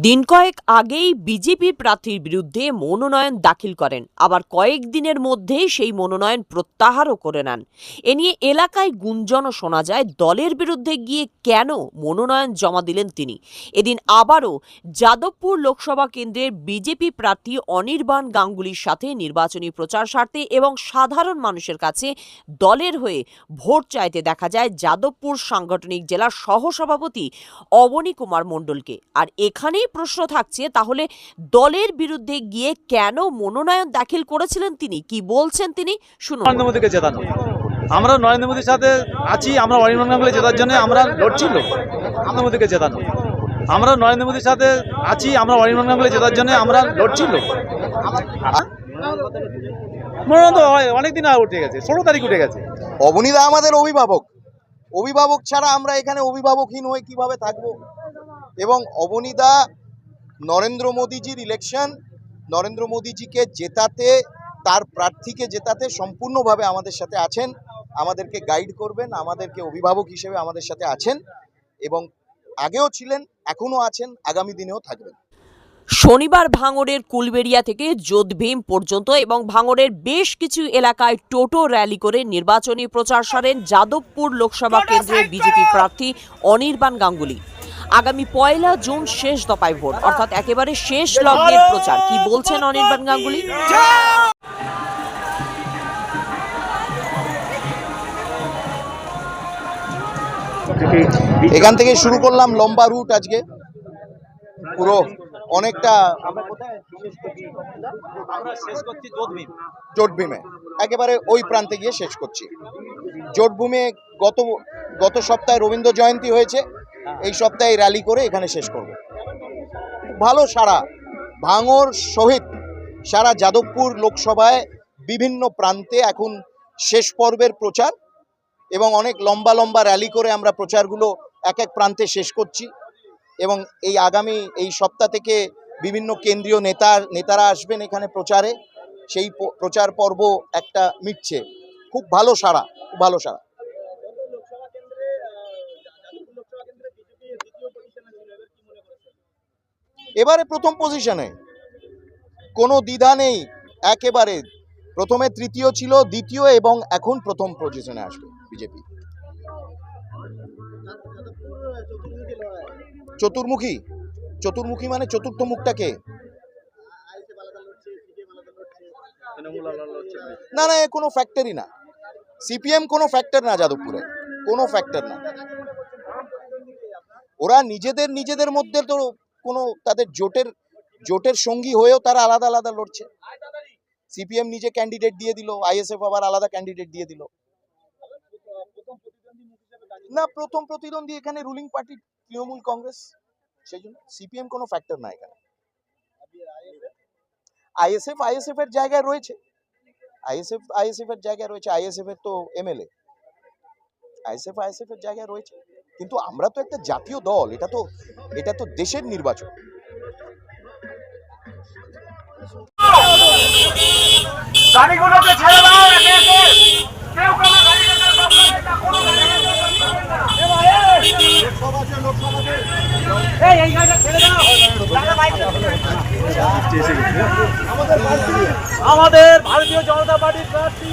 দিন কয়েক আগেই বিজেপি প্রার্থীর বিরুদ্ধে মনোনয়ন দাখিল করেন। আবার কয়েকদিনের মধ্যেই সেই মনোনয়ন প্রত্যাহারও করে নেন। এ নিয়ে এলাকায় গুঞ্জনও শোনা যায়, দলের বিরুদ্ধে গিয়ে কেন মনোনয়ন জমা দিলেন তিনি? এদিন আবারও যাদবপুর লোকসভা কেন্দ্রের বিজেপি প্রার্থী অনির্বাণ গাঙ্গুলির সাথে নির্বাচনী প্রচার স্বার্থে এবং সাধারণ মানুষের কাছে দলের হয়ে ভোট চাইতে দেখা যায় যাদবপুর সাংগঠনিক জেলার সহসভাপতি অবনী কুমার মণ্ডলকে। আর এখানেই প্রশ্ন থাকছে তাহলে দলের বিরুদ্ধে গিয়ে কেন মনোনয়ন দাখিল করেছিলেন তিনি? কি বলছেন তিনি? শুনুন। নরেন্দ্র মোদীকে জেতানো। আমরা নরেন্দ্র মোদীর সাথে আছি আমরা অরিন্দম গাঙ্গুলি জেতার জন্য আমরা লড়ছিল নরেন্দ্র মোদীকে জেতানো। আমরা নরেন্দ্র মোদীর সাথে আছি আমরা অরিন্দম গাঙ্গুলি জেতার জন্য আমরা লড়ছিল মনোনয়ন তো হয় অনেকদিন আগে উঠে গেছে ষোলো তারিখ উঠে গেছে। অবনীদা আমাদের অভিভাবক। অভিভাবক ছাড়া আমরা এখানে অভিভাবকহীন হয়ে কীভাবে থাকব? এবং অবনীদা নরেন্দ্র মোদীজির ইলেকশন নরেন্দ্র মোদীজিকে জেতাতে তার প্রার্থীকে জেতাতে সম্পূর্ণভাবে আমাদের সাথে আছেন। আমাদেরকে গাইড করবেন আমাদেরকে অভিভাবক হিসেবে আমাদের সাথে আছেন এবং আগেও ছিলেন এখনও আছেন আগামী দিনেও থাকবেন। শনিবার ভাঙড়ের কুলবেড়িয়া থেকে যোধভীম পর্যন্ত এবং ভাঙড়ের বেশ কিছু এলাকায় টোটো র্যালি করে নির্বাচনী প্রচার সারেন যাদবপুর লোকসভা কেন্দ্রের বিজেপি প্রার্থী অনির্বাণ গাঙ্গুলি। আগামী পয়লা জুন শেষ দফায় ভোট। অর্থাৎ একেবারে শেষ লগ্নের প্রচার। কি বলছেন অনির্বাণ গাঙ্গুলি? এখান থেকে শুরু করলাম লম্বা রুট আজকে। পুরো অনেকটা জোটভূমে। একেবারে ওই প্রান্তে গিয়ে শেষ করছি। জোটভূমে গত গত সপ্তাহে রবীন্দ্র জয়ন্তী হয়েছে। এই সপ্তাহে র্যালি করে এখানে শেষ করব। ভালো সারা ভাঙর সহিত সারা যাদবপুর লোকসভায় বিভিন্ন প্রান্তে এখন শেষ পর্বের প্রচার এবং অনেক লম্বা লম্বা র্যালি করে আমরা প্রচারগুলো এক এক প্রান্তে শেষ করছি এবং এই আগামী এই সপ্তাহ থেকে বিভিন্ন কেন্দ্রীয় নেতা, নেতারা আসবেন এখানে প্রচারে। সেই প্রচার পর্ব একটা মিটছে। খুব ভালো সারা, খুব ভালো সারা। এবারে প্রথম পজিশনে কোনো দ্বিধা নেই, একেবারে। প্রথমে তৃতীয় ছিল, দ্বিতীয় এবং এখন প্রথম পজিশনে আসবে বিজেপি। চতুর্মুখী? চতুর্মুখী মানে চতুর্থ মুখটাকে না না কোনো ফ্যাক্টরি না। সিপিএম কোনো ফ্যাক্টর না যাদবপুরে। কোনো ফ্যাক্টর না। ওরা নিজেদের নিজেদের মধ্যে তো কোনো তাদের জোটের জোটের সঙ্গী হয়েও তারা আলাদা আলাদা লড়ছে। সিপিএম নিজে ক্যান্ডিডেট দিয়ে দিল আইএসএফ আবার আলাদা ক্যান্ডিডেট দিয়ে দিল। না, প্রথম প্রতিদ্বন্দ্বী এখানে রুলিং পার্টি তৃণমূল কংগ্রেস, সেই জন্য সিপিএম কোনো ফ্যাক্টর না এখানে। আইএসএফ আইএসএফ এর জায়গায় রয়েছে। আইএসএফ আইএসএফ এর জায়গায় রয়েছে আইএসএফ এর তো এমএলএ আইএসএফ আইএসএফ এর জায়গায় রয়েছে। কিন্তু আমরা তো একটা জাতীয় দল, এটা তো এটা তো দেশের নির্বাচন। আমাদের ভারতীয় জনতা পার্টির প্রার্থী।